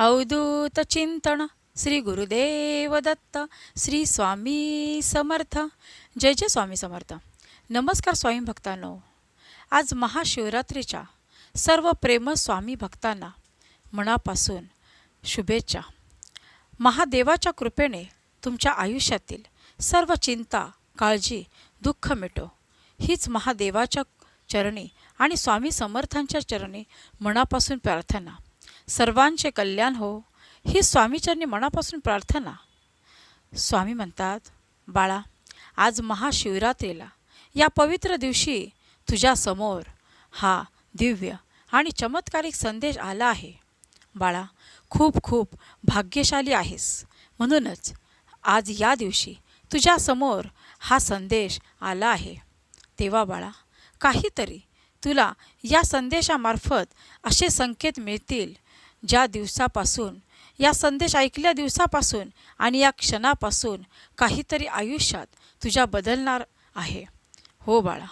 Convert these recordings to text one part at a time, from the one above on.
अवधूत चिंतन. श्री गुरुदेव दत्त श्री स्वामी समर्थ. जय जय स्वामी समर्थ. नमस्कार स्वामी भक्तांनो. आज महाशिवरात्रीच्या सर्व प्रेम स्वामी भक्तांना मनापासून शुभेच्छा. महादेवाच्या कृपेने तुमच्या आयुष्यातील सर्व चिंता काळजी दुःख मिटो. हीच महादेवाच्या चरणी आणि स्वामी समर्थांच्या चरणी मनापासून प्रार्थना. सर्वांचे कल्याण हो ही स्वामीचरणी मनापासून प्रार्थना. स्वामी म्हणतात बाळा आज महाशिवरात्रीला. या पवित्र दिवशी तुझ्यासमोर हा दिव्य आणि चमत्कारिक संदेश आला आहे. बाळा खूप खूप भाग्यशाली आहेस. म्हणूनच आज या दिवशी तुझ्यासमोर हा संदेश आला आहे. तेव्हा बाळा काहीतरी तुला या संदेशामार्फत असे संकेत मिळतील ज्या दिवसापासून या संदेश ऐकल्या दिवसापासून आणि या क्षणापासून काहीतरी आयुष्यात तुझ्या बदलणार आहे. हो बाळा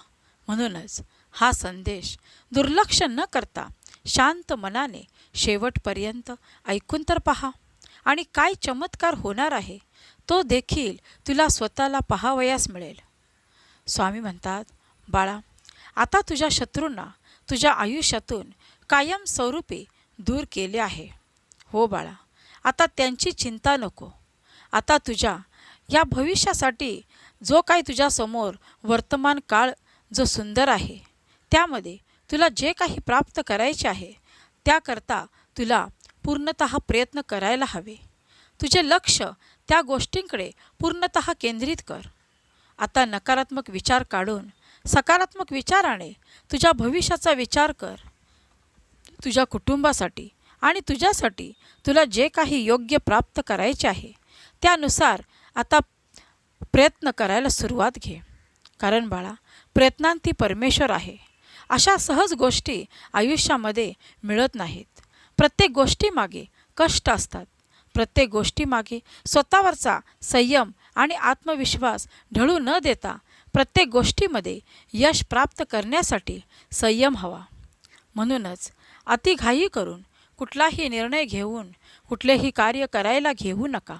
म्हणूनच हा संदेश दुर्लक्ष न करता शांत मनाने शेवटपर्यंत ऐकून तर पहा. आणि काय चमत्कार होणार आहे तो देखील तुला स्वतःला पहावयास मिळेल. स्वामी म्हणतात बाळा आता तुझ्या शत्रूंना तुझ्या आयुष्यातून कायम स्वरूपी दूर केले आहे. हो बाळा आता त्यांची चिंता नको. आता तुझ्या या भविष्यासाठी जो काही तुझ्यासमोर वर्तमान काळ जो सुंदर आहे त्यामध्ये तुला जे काही प्राप्त करायचे आहे त्याकरता तुला पूर्णत प्रयत्न करायला हवे. तुझे लक्ष त्या गोष्टींकडे पूर्णत केंद्रित कर. आता नकारात्मक विचार काढून सकारात्मक विचाराने तुझ्या भविष्याचा विचार कर. तुझ्या कुटुंबासाठी आणि तुझ्यासाठी तुला जे काही योग्य प्राप्त करायचे आहे त्यानुसार आता प्रयत्न करायला सुरुवात घे. कारण बाळा प्रयत्नांती परमेश्वर आहे. अशा सहज गोष्टी आयुष्यामध्ये मिळत नाहीत. प्रत्येक गोष्टीमागे कष्ट असतात. प्रत्येक गोष्टीमागे स्वतःवरचा संयम आणि आत्मविश्वास ढळू न देता प्रत्येक गोष्टीमध्ये यश प्राप्त करण्यासाठी संयम हवा. म्हणूनच अतिघाई करून कुठलाही निर्णय घेऊन कुठलेही कार्य करायला घेऊ नका.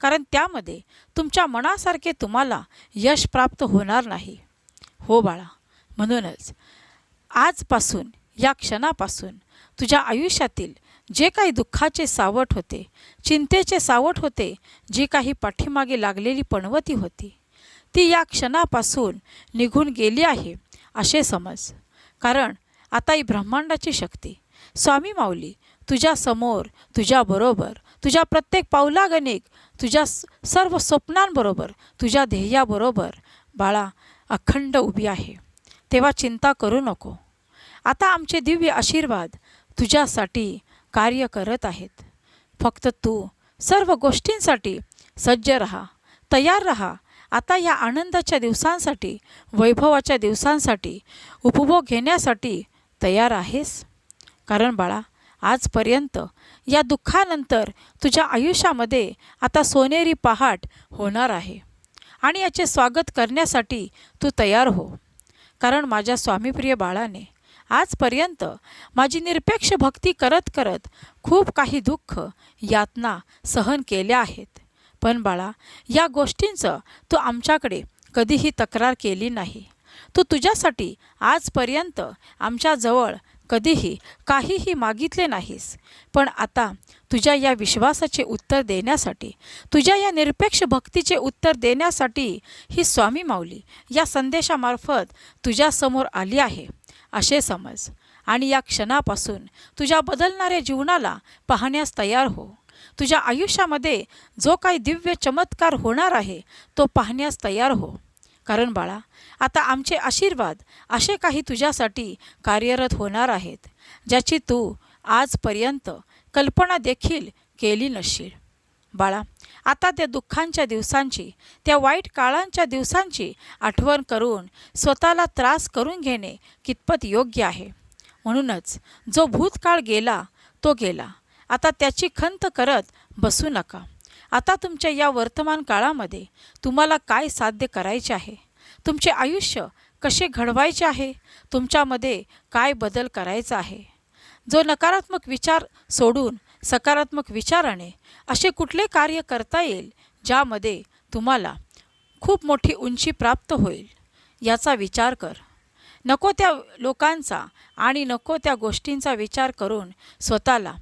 कारण त्यामध्ये तुमच्या मनासारखे तुम्हाला यश प्राप्त होणार नाही. हो बाळा म्हणूनच आजपासून या क्षणापासून तुझ्या आयुष्यातील जे काही दुःखाचे सावट होते चिंतेचे सावट होते जी काही पाठीमागे लागलेली पणवती होती ती या क्षणापासून निघून गेली आहे असे समज. कारण आता ही ब्रह्मांडाची शक्ती. स्वामी माऊली तुझ्या समोर तुझ्याबरोबर तुझ्या प्रत्येक पावलागणिक तुझ्या सर्व स्वप्नांबरोबर तुझ्या ध्येयाबरोबर बाळा अखंड उभी आहे. तेव्हा चिंता करू नको. आता आमचे दिव्य आशीर्वाद तुझ्यासाठी कार्य करत आहेत. फक्त तू सर्व गोष्टींसाठी सज्ज रहा तयार रहा. आता या आनंदाच्या दिवसांसाठी वैभवाच्या दिवसांसाठी उपभोग घेण्यासाठी तयार आहेस? कारण बाळा आजपर्यंत या दुःखानंतर तुझ्या आयुष्यामध्ये आता सोनेरी पहाट होणार आहे आणि याचे स्वागत करण्यासाठी तू तयार हो. कारण माझ्या स्वामीप्रिय बाळाने आजपर्यंत माझी निरपेक्ष भक्ती करत करत खूप काही दुःख यातना सहन केल्या आहेत. पण बाळा या गोष्टींचं तू आमच्याकडे कधीही तक्रार केली नाही. तू तुझ्यासाठी आजपर्यंत आमच्याजवळ कधीही काहीही मागितले नाहीस. पण आता तुझ्या या विश्वासाचे उत्तर देण्यासाठी तुझ्या या निरपेक्ष भक्तीचे उत्तर देण्यासाठी ही स्वामी माऊली या संदेशामार्फत तुझ्यासमोर आली आहे असे समज. आणि या क्षणापासून तुझ्या बदलणाऱ्या जीवनाला पाहण्यास तयार हो. तुझ्या आयुष्यामध्ये जो काही दिव्य चमत्कार होणार आहे तो पाहण्यास तयार हो. कारण बाळा आता आमचे आशीर्वाद असे काही तुझ्यासाठी कार्यरत होणार आहेत ज्याची तू आजपर्यंत कल्पना देखील केली नसशील. बाळा आता त्या दुःखांच्या दिवसांची त्या वाईट काळांच्या दिवसांची आठवण करून स्वतःला त्रास करून घेणे कितपत योग्य आहे. म्हणूनच जो भूतकाळ गेला तो गेला. आता त्याची खंत करत बसू नका. आता तुमच्या या वर्तमान काळामध्ये तुम्हाला काय साध्य करायचे आहे? तुमचे आयुष्य कसे घडवायचे आहे? तुमच्यामध्ये काय बदल करायचा आहे? जो नकारात्मक विचार सोडून सकारात्मक विचाराने असे कुठले कार्य करता येईल ज्यामध्ये तुम्हाला खूप मोठी उंची प्राप्त होईल याचा विचार कर. नको त्या लोकांचा आणि नको त्या गोष्टींचा विचार करून स्वतःला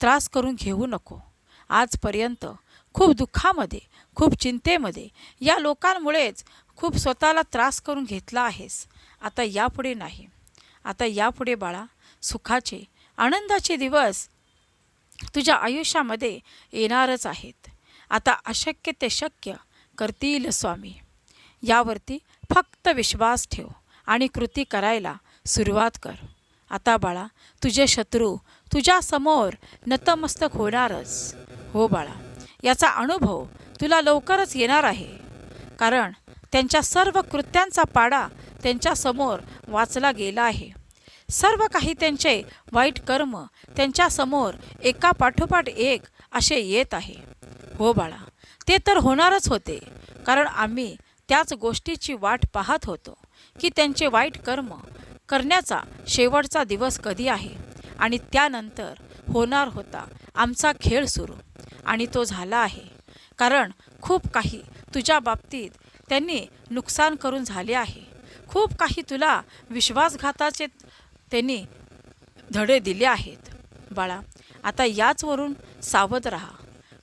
त्रास करून घेऊ नको. आजपर्यंत खूप दुःखामध्ये खूप चिंतेमध्ये या लोकांमुळेच खूप स्वतःला त्रास करून घेतला आहेस. आता यापुढे नाही. आता यापुढे बाळा सुखाचे आनंदाचे दिवस तुझ्या आयुष्यामध्ये येणारच आहेत. आता अशक्य ते शक्य करतील स्वामी. यावरती फक्त विश्वास ठेव आणि कृती करायला सुरुवात कर. आता बाळा तुझे शत्रू तुझ्या समोर नतमस्तक होणारच. हो बाळा. याचा अनुभव तुला लवकरच येणार आहे. कारण त्यांच्या सर्व कृत्यांचा पाडा त्यांच्यासमोर वाचला गेला आहे. सर्व काही त्यांचे वाईट कर्म त्यांच्यासमोर एका पाठोपाठ एक असे येत आहे. हो बाळा ते तर होणारच होते. कारण आम्ही त्याच गोष्टीची वाट पाहत होतो की त्यांचे वाईट कर्म करण्याचा शेवटचा दिवस कधी आहे आणि त्यानंतर होणार होता आमचा खेळ सुरू. आणि तो झाला आहे. कारण खूप काही तुझ्या बाबतीत त्यांनी नुकसान करून झाले आहे. खूप काही तुला विश्वासघाताचे त्यांनी धडे दिले आहेत. बाळा आता याचवरून सावध राहा.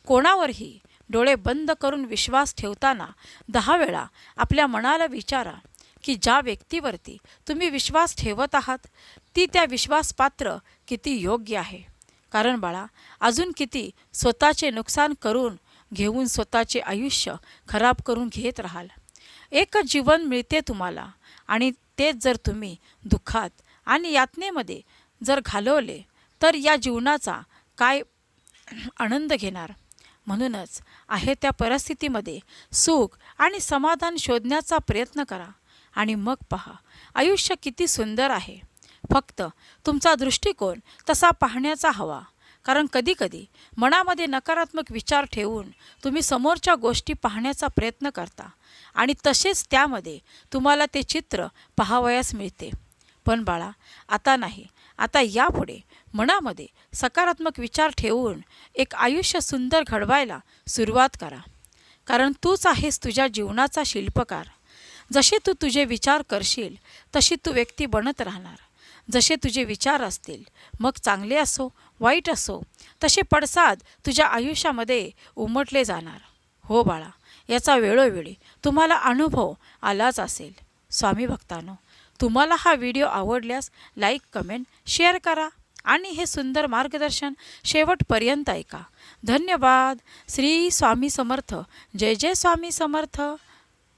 कोणावरही डोळे बंद करून विश्वास ठेवताना दहा वेळा आपल्या मनाला विचारा की ज्या व्यक्तीवरती तुम्ही विश्वास ठेवत आहात ती त्या विश्वासपात्र किती योग्य आहे. कारण बाळा अजून किती स्वतःचे नुकसान करून घेऊन स्वतःचे आयुष्य खराब करून घेत राहाल. एकच जीवन मिळते तुम्हाला आणि तेच जर तुम्ही दुःखात आणि यातनेमध्ये जर घालवले तर या जीवनाचा काय आनंद घेणार? म्हणूनच आहे त्या परिस्थितीमध्ये सुख आणि समाधान शोधण्याचा प्रयत्न करा आणि मग पहा आयुष्य किती सुंदर आहे. फक्त तुमचा दृष्टिकोन तसा पाहण्याचा हवा. कारण कधीकधी मनामध्ये नकारात्मक विचार ठेवून तुम्ही समोरच्या गोष्टी पाहण्याचा प्रयत्न करता आणि तसेच त्यामध्ये तुम्हाला ते चित्र पाहावयास मिळते. पण बाळा आता नाही. आता यापुढे मनामध्ये सकारात्मक विचार ठेवून एक आयुष्य सुंदर घडवायला सुरुवात करा. कारण तूच आहेस तुझ्या जीवनाचा शिल्पकार. जसे तू तुझे विचार करशील तशी तू व्यक्ती बनत राहणार. जसे तुझे विचार असतील. मग चांगले असो वाईट असो तसे पडसाद तुझ्या आयुष्यामध्ये उमटले जाणार. हो बाळा याचा वेळोवेळी तुम्हाला अनुभव आलाच असेल. स्वामी भक्तानो तुम्हाला हा व्हिडिओ आवडल्यास लाईक कमेंट शेअर करा आणि हे सुंदर मार्गदर्शन शेवटपर्यंत ऐका. धन्यवाद. श्री स्वामी समर्थ. जय जय स्वामी समर्थ.